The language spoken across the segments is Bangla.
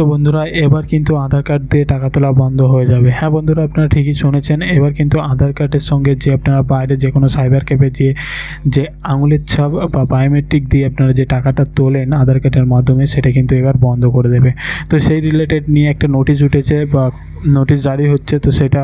তো বন্ধুরা, এবার কিন্তু আধার কার্ড দিয়ে টাকা তোলা বন্ধ হয়ে যাবে। হ্যাঁ বন্ধুরা, আপনারা ঠিকই শুনেছেন। এবার কিন্তু আধার কার্ডের সঙ্গে যে আপনারা বাইরে যে কোনো সাইবার ক্যাফে যে যে আঙুলের ছাপ বা বায়োমেট্রিক দিয়ে আপনারা যে টাকাটা তোলেন আধার কার্ডের মাধ্যমে, সেটা কিন্তু এবার বন্ধ করে দেবে। তো সেই রিলেটেড নিয়ে একটা নোটিশ উঠেছে বা নোটিশ জারি হচ্ছে, তো সেটা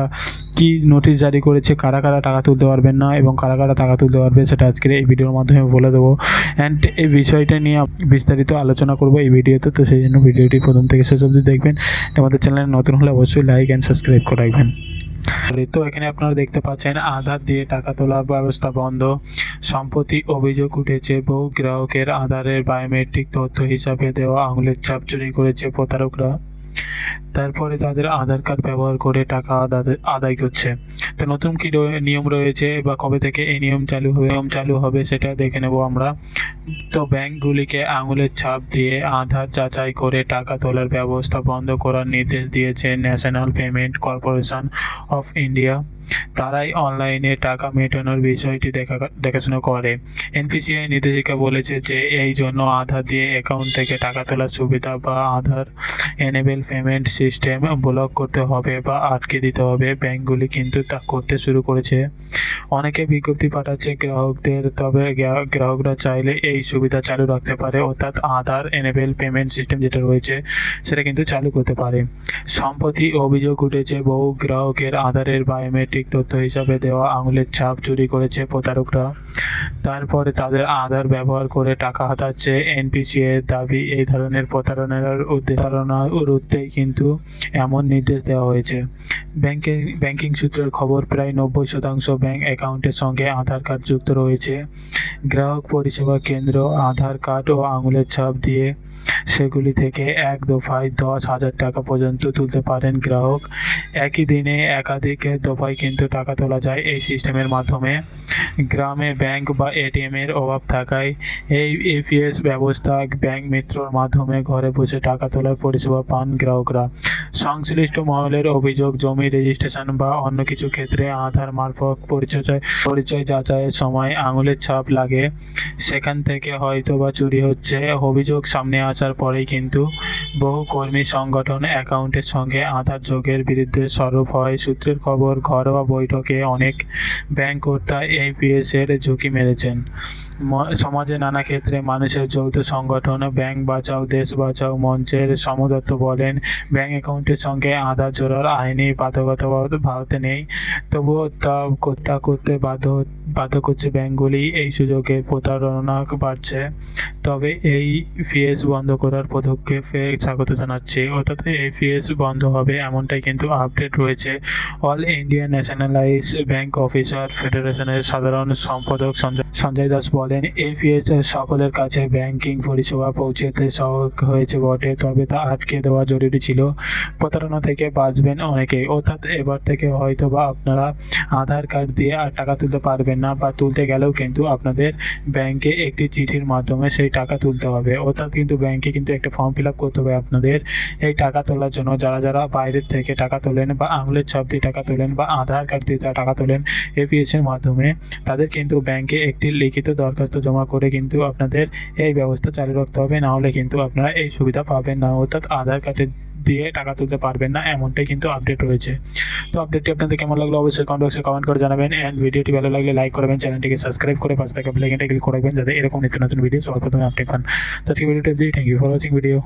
কি নোটিশ জারি করেছে, কারা কারা টাকা তুলতে পারবেন না এবং কারা কারা টাকা তুলতে পারবে, সেটা আজকের এই ভিডিওর মাধ্যমে বলে দেবো। অ্যান্ড এই বিষয়টা নিয়ে বিস্তারিত আলোচনা করব এই ভিডিওতে, তো সেই জন্য ভিডিওটি প্রথম থেকে শেষ অবধি দেখবেন। আমাদের চ্যানেলে নতুন হলে অবশ্যই লাইক অ্যান্ড সাবস্ক্রাইব করে রাখবেন। তো এখানে আপনারা দেখতে পাচ্ছেন, আধার দিয়ে টাকা তোলার ব্যবস্থা বন্ধ। সম্প্রতি অভিযোগ উঠেছে, বহু গ্রাহকের আধারের বায়োমেট্রিক তথ্য হিসাবে দেওয়া আঙুলের ছাপ চুরি করেছে প্রতারকরা। তারপরে তাদের আধার কার্ড ব্যবহার করে টাকা আদায় করছে। তো নতুন কি নিয়ম রয়েছে বা কবে থেকে এই নিয়ম চালু হবে নিয়ম চালু হবে সেটা দেখে নেব আমরা। তো ব্যাংকগুলিকে আঙুলের ছাপ দিয়ে আধার যাচাই করে টাকা তোলার ব্যবস্থা বন্ধ করার নির্দেশ দিয়েছে national payment corporation of India. তারাই অনলাইনে টাকা মেটানোর বিষয়টি দেখা, দেখাশোনা করে। এনপিসিআই নির্দেশিকা বলেছে যে, এই জন্য আধার দিয়ে অ্যাকাউন্ট থেকে টাকা তোলার সুবিধা বা Aadhaar enable payment system block করতে হবে বা আটকে দিতে হবে। ব্যাংকগুলি কিন্তু তা করতে শুরু করেছে। অনেকে বিজ্ঞপ্তি পাঠাচ্ছে গ্রাহকদের, তবে গ্রাহকরা চাইলে এই সুবিধা চালু রাখতে পারে। অর্থাৎ আধার এনেবেল পেমেন্ট সিস্টেম যেটা রয়েছে, সেটা কিন্তু চালু করতে পারে। সম্প্রতি অভিযোগ উঠেছে, বহু গ্রাহকের আধারের বায়োমেট্রিক তথ্য হিসাবে দেওয়া আঙুলের ছাপ চুরি করেছে প্রতারকরা। তারপরে তাদের আধার ব্যবহার করে টাকা হাতাচ্ছে। এনপিসিএ দাবি, এই ধরনের প্রতারণার উদ্দেশ্যনা রুখতেই কিন্তু এমন নির্দেশ দেওয়া হয়েছে। ব্যাংকে, ব্যাংকিং সূত্রের খবর, প্রায় নব্বই শতাংশ ব্যাংক অ্যাকাউন্টের সঙ্গে আধার কার্ড যুক্ত রয়েছে। গ্রাহক পরিষেবা কেন্দ্র, আধার কার্ড ও আঙুলের ছাপ দিয়ে সেগুলি থেকে এক দফায় দশ হাজার টাকা পর্যন্ত তুলতে পারেন গ্রাহক। একই দিনে একাধিক দফায় কিন্তু টাকা তোলা যায় এই সিস্টেমের মাধ্যমে। গ্রামে ব্যাংক বা এটিএম এর অভাব থাকায় এই এপিএস ব্যবস্থা ব্যাংক মিত্রর মাধ্যমে ঘরে বসে টাকা তোলার পরিষেবা পান গ্রাহকরা। সংশ্লিষ্ট মহলের অভিযোগ, জমি রেজিস্ট্রেশন বা অন্য কিছু ক্ষেত্রে আধার মারফত পরিচয় পরিচয় যাচাইয়ের সময় আঙুলের ছাপ লাগে। সেখান থেকে হয়তো বা চুরি হচ্ছে। অভিযোগ সামনে আসার পরেই কিন্তু বহু কর্মী সংগঠন অ্যাকাউন্টের সঙ্গে আধার যোগের বিরুদ্ধে সরব হয়। সূত্রের খবর, ঘরোয়া বৈঠকে অনেক ব্যাংক কর্তা এপিএস এর ঝুঁকি মেরেছেন। সমাজে নানা ক্ষেত্রে মানুষের যৌথ সংগঠন ব্যাংক বাঁচাও, দেশ বাঁচাও মঞ্চের সমদত্ত বলেন, ব্যাংক অ্যাকাউন্টের সঙ্গে আধার জোড়ার আইনি বাধ্যকতা ভারতে নেই। তবুও তা তা করতে বাধ্য বাধ্য করছে ব্যাংকগুলি। এই সুযোগে প্রতারণা বাড়ছে। তবে এই ফিএস বন্ধ করার পদক্ষেপে স্বাগত জানাচ্ছি। অর্থাৎ এই ফিএস বন্ধ হবে এমনটাই কিন্তু আপডেট রয়েছে। All India nationalise bank officer ফেডারেশনের সাধারণ সম্পাদক সঞ্জয় দাস বলেন এপিএস সকলের কাছে ব্যাংকিং পরিষেবা পৌঁছতে সহজ হয়েছে বটে, তবে তা আটকে দেওয়া জরুরি ছিল। প্রতারণা থেকে বাঁচবেন অনেকেই। অর্থাৎ এবার থেকে হয়তো বা আপনারা আধার কার্ড দিয়ে আর টাকা তুলতে পারবেন না বা তুলতে গেলেও কিন্তু আপনাদের ব্যাংকে একটি চিঠির মাধ্যমে সেই টাকা তুলতে হবে। অর্থাৎ কিন্তু ব্যাংকে কিন্তু একটা ফর্ম ফিল আপ করতে হবে আপনাদের। এই টাকা তোলার জন্য যারা যারা বাইরের থেকে টাকা তোলেন বা আঙুলের ছাপ দিয়ে টাকা তোলেন বা আধার কার্ড দিয়ে টাকা তোলেন এপিএস এর মাধ্যমে, তাদের কিন্তু ব্যাংকে একটি লিখিত দরখাস্ত জমা করে কিন্তু আপনাদের এই ব্যবস্থা চালু রাখতে হবে। না হলে কিন্তু আপনারা এই সুবিধা পাবেন না। অর্থাৎ আধার কার্ডের দিয়ে টাকা তুলতে পারবেন না, এমনটাই কিন্তু আপডেট রয়েছে। তো আপডেটটি আপনাদের কেমন লাগল অবশ্যই কমেন্ট বক্সে কমেন্ট করে জানাবেন অ্যান্ড ভিডিওটি ভালো লাগলে লাইক করবেন চ্যানেলটিকে সাবস্ক্রাইব করে পাশে থাকা ক্লিক করবেন যাতে এরকম নিত্য নতুন ভিডিও সবার প্রথমে আপডেট পান। তো আজকে ভিডিওটি thank you for watching video